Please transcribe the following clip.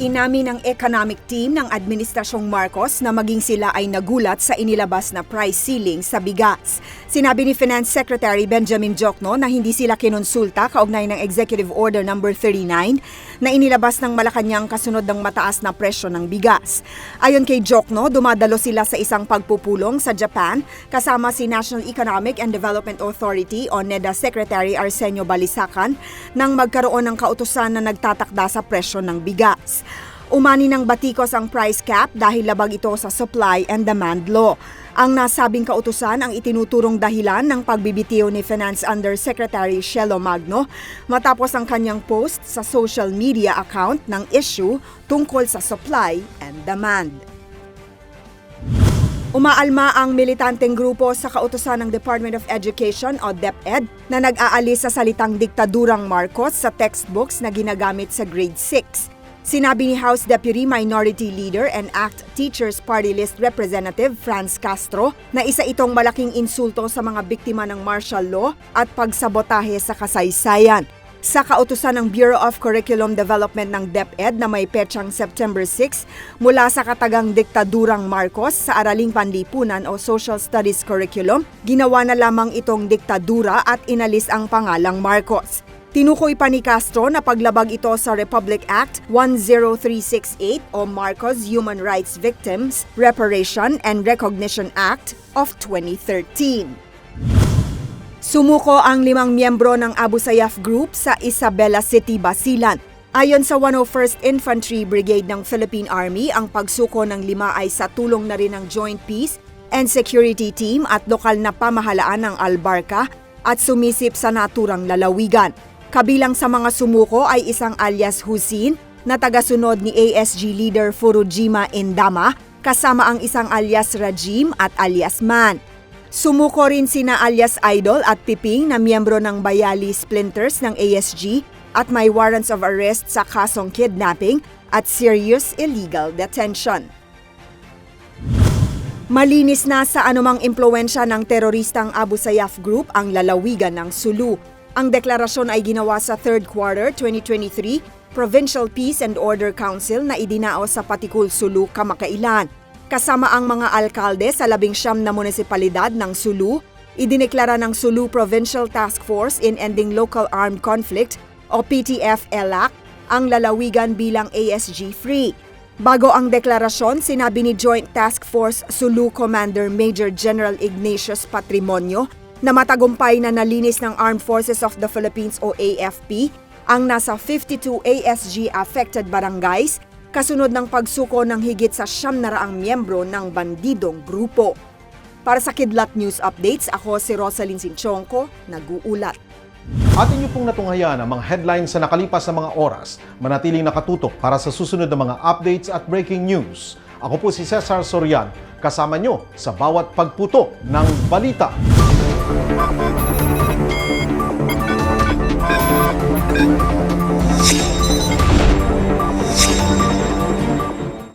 Inamin ng economic team ng Administrasyong Marcos na maging sila ay nagulat sa inilabas na price ceiling sa bigas. Sinabi ni Finance Secretary Benjamin Jokno na hindi sila kinonsulta kaugnay ng Executive Order No. 39 na inilabas ng Malacanang kasunod ng mataas na presyo ng bigas. Ayon kay Jokno, dumadalo sila sa isang pagpupulong sa Japan kasama si National Economic and Development Authority o NEDA Secretary Arsenio Balisacan nang magkaroon ng kautusan na nagtatakda sa presyo ng bigas. Umani ng batikos ang price cap dahil labag ito sa supply and demand law. Ang nasabing kautusan ang itinuturong dahilan ng pagbibitiw ni Finance Undersecretary Shelo Magno matapos ang kanyang post sa social media account ng issue tungkol sa supply and demand. Umaalma ang militanteng grupo sa kautusan ng Department of Education o DepEd na nag-aalis sa salitang diktadurang Marcos sa textbooks na ginagamit sa grade 6. Sinabi ni House Deputy Minority Leader and ACT Teachers Party List Representative Franz Castro na isa itong malaking insulto sa mga biktima ng martial law at pagsabotahe sa kasaysayan. Sa kautusan ng Bureau of Curriculum Development ng DepEd na may petsang September 6 mula sa katagang diktadurang Marcos sa Araling Panlipunan o Social Studies Curriculum, ginawa na lamang itong diktadura at inalis ang pangalang Marcos. Tinukoy pa ni Castro na paglabag ito sa Republic Act 10368 o Marcos Human Rights Victims Reparation and Recognition Act of 2013. Sumuko ang limang miyembro ng Abu Sayyaf Group sa Isabela City, Basilan. Ayon sa 101st Infantry Brigade ng Philippine Army, ang pagsuko ng lima ay sa tulong na rin ng Joint Peace and Security Team at lokal na pamahalaan ng Albarca at sumisip sa naturang lalawigan. Kabilang sa mga sumuko ay isang alias Husin na tagasunod ni ASG leader Furujima Indama kasama ang isang alias Rajim at alias Man. Sumuko rin sina alias Idol at Piping na miyembro ng Bayali Splinters ng ASG at may warrants of arrest sa kasong kidnapping at serious illegal detention. Malinis na sa anumang impluensya ng teroristang Abu Sayyaf Group ang lalawigan ng Sulu. Ang deklarasyon ay ginawa sa third quarter 2023 Provincial Peace and Order Council na idinao sa Patikul Sulu kamakailan. Kasama ang mga alkalde sa labing siyam na munisipalidad ng Sulu, idineklara ng Sulu Provincial Task Force in Ending Local Armed Conflict o PTF-ELAC ang lalawigan bilang ASG-free. Bago ang deklarasyon, sinabi ni Joint Task Force Sulu Commander Major General Ignatius Patrimonio na matagumpay na nalinis ng Armed Forces of the Philippines o AFP ang nasa 52 ASG affected barangays kasunod ng pagsuko ng higit sa siyam na raang miyembro ng bandidong grupo. Para sa Kidlat News Updates, ako si Rosalyn Sinchonko, nag-uulat. atin niyo pong natunghayan ang mga headlines sa nakalipas na mga oras. Manatiling nakatutok para sa susunod na mga updates at breaking news. Ako po si Cesar Sorian, kasama nyo sa bawat pagputo ng balita. Thank you.